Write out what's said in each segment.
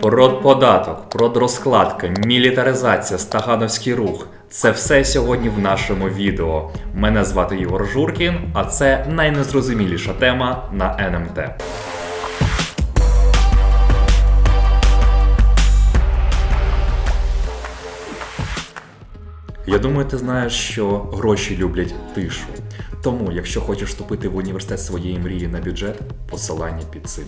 Продподаток, продрозкладка, мілітаризація, стагановський рух це все сьогодні в нашому відео. Мене звати Ігор Журкін, а це найнезрозуміліша тема на НМТ. Я думаю, ти знаєш, що гроші люблять тишу. Тому, якщо хочеш вступити в університет своєї мрії на бюджет, посилання під цим.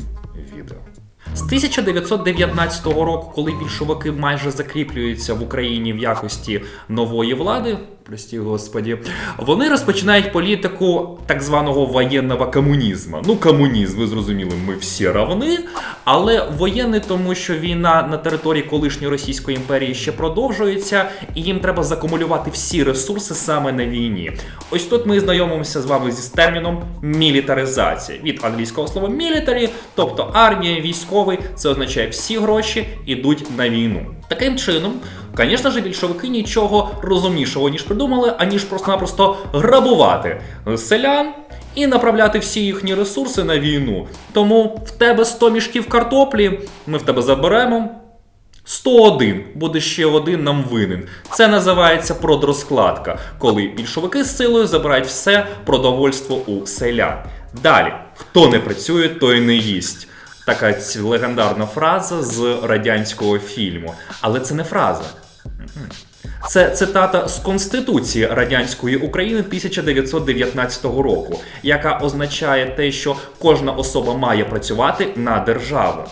З 1919 року, коли більшовики майже закріплюються в Україні в якості нової влади, прості господі, вони розпочинають політику так званого воєнного комунізму. Ну, комунізм, ви зрозуміли, ми всі равни, але воєнний, тому що війна на території колишньої Російської імперії ще продовжується, і їм треба закумулювати всі ресурси саме на війні. Ось тут ми знайомимося з вами зі терміном мілітаризація від англійського слова military, тобто армія, військовий, це означає всі гроші йдуть на війну. Таким чином, звісно ж, більшовики нічого розумнішого ніж придумали, аніж просто-напросто грабувати селян. І направляти всі їхні ресурси на війну. Тому в тебе 100 мішків картоплі, ми в тебе заберемо. 101 буде ще один нам винен. Це називається продрозкладка, коли більшовики з силою забирають все продовольство у селян. Далі, хто не працює, той не їсть. Така легендарна фраза з радянського фільму. Але це не фраза. Це цитата з Конституції радянської України 1919 року, яка означає те, що кожна особа має працювати на державу.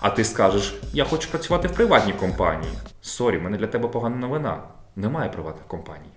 А ти скажеш: я хочу працювати в приватній компанії. Сорі, мене для тебе погана новина. Немає приватних компаній.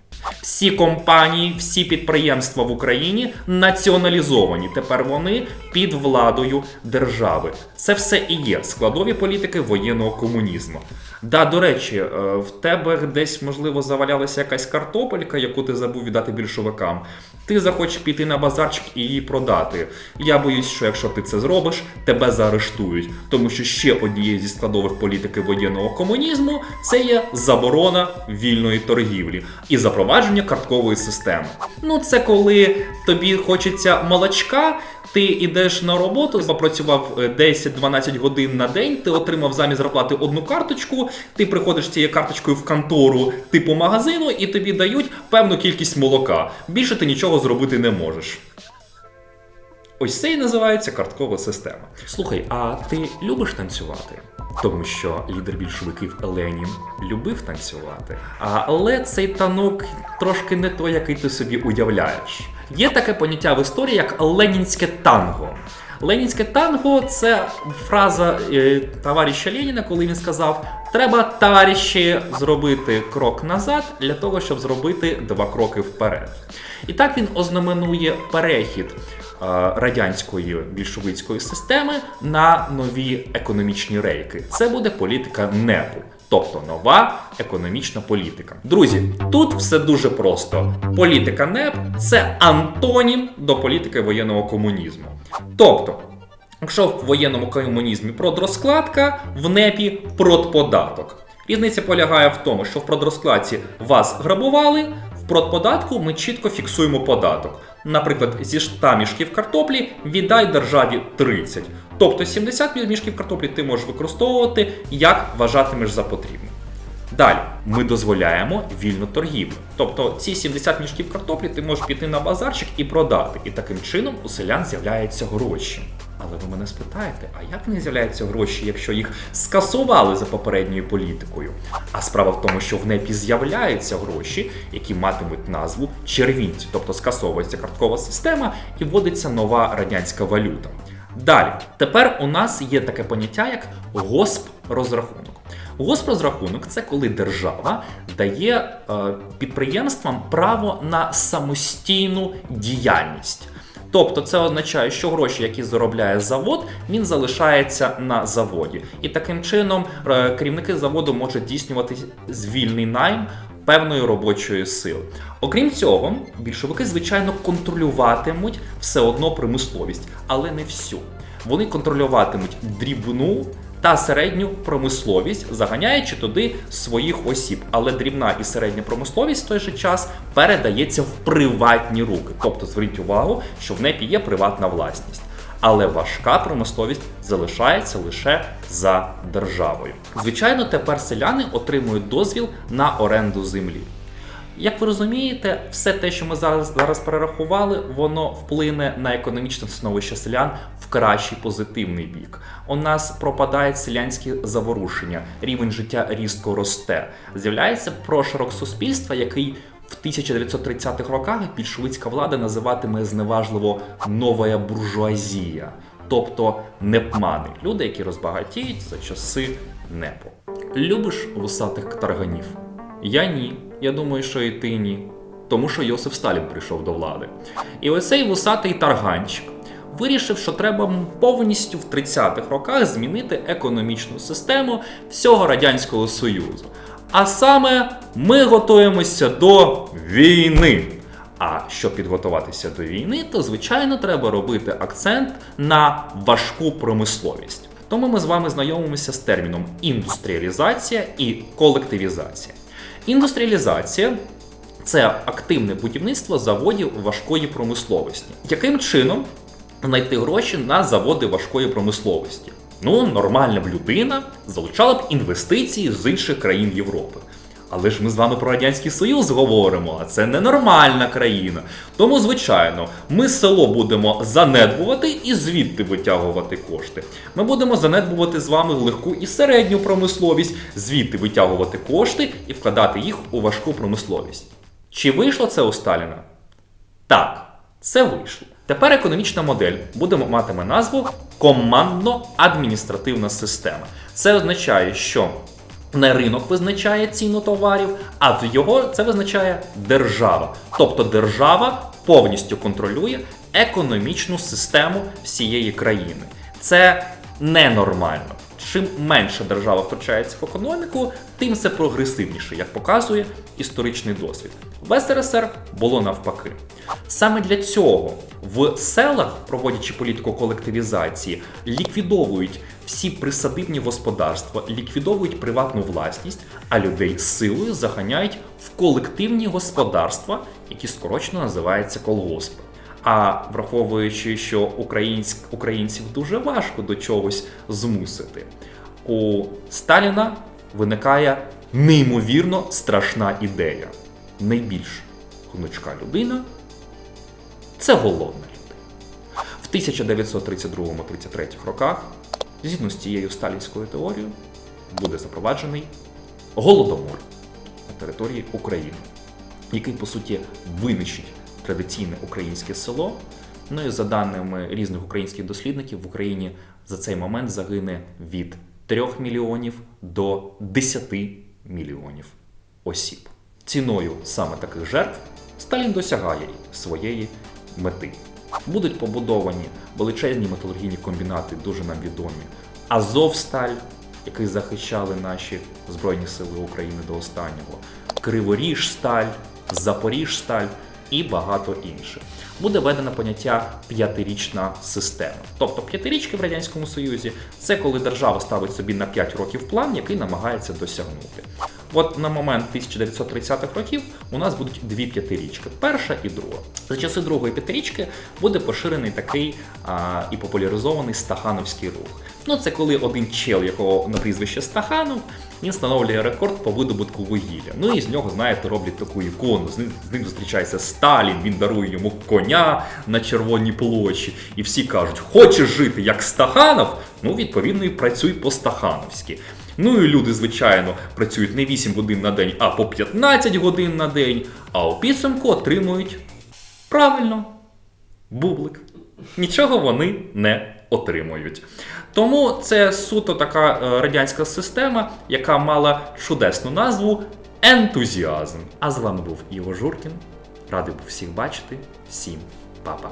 Всі компанії, всі підприємства в Україні націоналізовані. Тепер вони під владою держави. Це все і є складові політики воєнного комунізму. Да, до речі, е, в тебе десь можливо завалялася якась картопелька, яку ти забув віддати більшовикам. Ти захочеш піти на базарчик і її продати. Я боюсь, що якщо ти це зробиш, тебе заарештують, тому що ще однією зі складових політики воєнного комунізму це є заборона вільної торгівлі і запровадження карткової системи. Ну, це коли тобі хочеться молочка. Ти йдеш на роботу, попрацював е, 10-12 годин на день, ти отримав замість зарплати одну карточку, ти приходиш цією карточкою в контору типу магазину, і тобі дають певну кількість молока. Більше ти нічого зробити не можеш. Ось це і називається карткова система. Слухай, а ти любиш танцювати? Тому що лідер більшовиків Ленін любив танцювати. Але цей танок трошки не той, який ти собі уявляєш. Є таке поняття в історії, як ленінське танго. Ленінське танго це фраза е, товариша Леніна, коли він сказав: треба товариші зробити крок назад для того, щоб зробити два кроки вперед. І так він ознаменує перехід е, радянської більшовицької системи на нові економічні рейки. Це буде політика НЕПу. Тобто нова економічна політика. Друзі, тут все дуже просто. Політика НЕП це антонім до політики воєнного комунізму. Тобто, якщо в воєнному комунізмі продрозкладка, в НЕПі продподаток. Різниця полягає в тому, що в продрозкладці вас грабували, в продподатку ми чітко фіксуємо податок. Наприклад, зі 100 мішків картоплі віддай державі 30. Тобто 70 мішків картоплі ти можеш використовувати, як вважатимеш за потрібне. Далі ми дозволяємо вільну торгівлю. Тобто ці 70 мішків картоплі ти можеш піти на базарчик і продати. І таким чином у селян з'являються гроші. Але ви мене спитаєте, а як не з'являються гроші, якщо їх скасували за попередньою політикою? А справа в тому, що в НЕПі з'являються гроші, які матимуть назву червінці, тобто скасовується карткова система і вводиться нова радянська валюта. Далі, тепер у нас є таке поняття, як госпрозрахунок. Госпрозрахунок це коли держава дає е, підприємствам право на самостійну діяльність. Тобто це означає, що гроші, які заробляє завод, він залишається на заводі. І таким чином е, керівники заводу можуть здійснювати звільний найм певної робочої сили. Окрім цього, більшовики, звичайно, контролюватимуть все одно промисловість, але не всю. Вони контролюватимуть дрібну та середню промисловість, заганяючи туди своїх осіб. Але дрібна і середня промисловість в той же час передається в приватні руки. Тобто зверніть увагу, що в НЕПі є приватна власність. але важка промисловість залишається лише за державою. Звичайно, тепер селяни отримують дозвіл на оренду землі. Як ви розумієте, все те, що ми зараз, зараз перерахували, воно вплине на економічне становище селян в кращий позитивний бік. У нас пропадають селянські заворушення, рівень життя різко росте. З'являється прошарок суспільства, який в 1930-х роках більшовицька влада називатиме зневажливо нова буржуазія, тобто непмани, люди, які розбагатіють за часи непо. Любиш вусатих тарганів? Я ні. Я думаю, що і ти ні. Тому що Йосиф Сталін прийшов до влади. І оцей вусатий тарганчик вирішив, що треба повністю в 30-х роках змінити економічну систему всього Радянського Союзу. А саме ми готуємося до війни. А щоб підготуватися до війни, то звичайно треба робити акцент на важку промисловість. Тому ми з вами знайомимося з терміном індустріалізація і колективізація. Індустріалізація це активне будівництво заводів важкої промисловості. Яким чином знайти гроші на заводи важкої промисловості? Ну, нормальна б людина залучала б інвестиції з інших країн Європи. Але ж ми з вами про Радянський Союз говоримо, а це ненормальна країна. Тому, звичайно, ми село будемо занедбувати і звідти витягувати кошти. Ми будемо занедбувати з вами легку і середню промисловість, звідти витягувати кошти і вкладати їх у важку промисловість. Чи вийшло це у Сталіна? Так, це вийшло. Тепер економічна модель буде матиме назву командно-адміністративна система. Це означає, що не ринок визначає ціну товарів, а його це визначає держава. Тобто держава повністю контролює економічну систему всієї країни. Це ненормально. Чим менше держава втручається в економіку, тим це прогресивніше, як показує історичний досвід. В СРСР було навпаки. Саме для цього в селах, проводячи політику колективізації, ліквідовують всі присадибні господарства, ліквідовують приватну власність, а людей силою заганяють в колективні господарства, які скорочено називаються колгоспи. А враховуючи, що українськ, українців дуже важко до чогось змусити, у Сталіна виникає неймовірно страшна ідея. Найбільш гнучка людина це голодна людина. В 1932-33 роках, згідно з цією сталінською теорією, буде запроваджений голодомор на території України, який, по суті, винищить традиційне українське село. Ну і за даними різних українських дослідників, в Україні за цей момент загине від 3 мільйонів до 10 мільйонів осіб. Ціною саме таких жертв Сталін досягає своєї мети. Будуть побудовані величезні металургійні комбінати, дуже нам відомі. Азовсталь, який захищали наші Збройні Сили України до останнього, Криворіжсталь, Запоріжсталь і багато інших. Буде введено поняття п'ятирічна система. Тобто п'ятирічки в Радянському Союзі це коли держава ставить собі на 5 років план, який намагається досягнути. От на момент 1930-х років у нас будуть дві п'ятирічки: перша і друга. За часи другої п'ятирічки буде поширений такий а, і популяризований стахановський рух. Ну, це коли один чел, якого на прізвище Стаханов, він встановлює рекорд по видобутку вугілля. Ну і з нього, знаєте, роблять таку ікону. З ним, з ним зустрічається Сталін, він дарує йому коня на червоній площі. І всі кажуть: хочеш жити як Стаханов? Ну, відповідно, і працюй по-стахановськи. Ну і люди, звичайно, працюють не 8 годин на день, а по 15 годин на день, а у підсумку отримують правильно бублик. Нічого вони не отримують. Тому це суто така е, радянська система, яка мала чудесну назву ентузіазм. А з вами був Іво Журкін. Радий був всіх бачити. Всім па-па.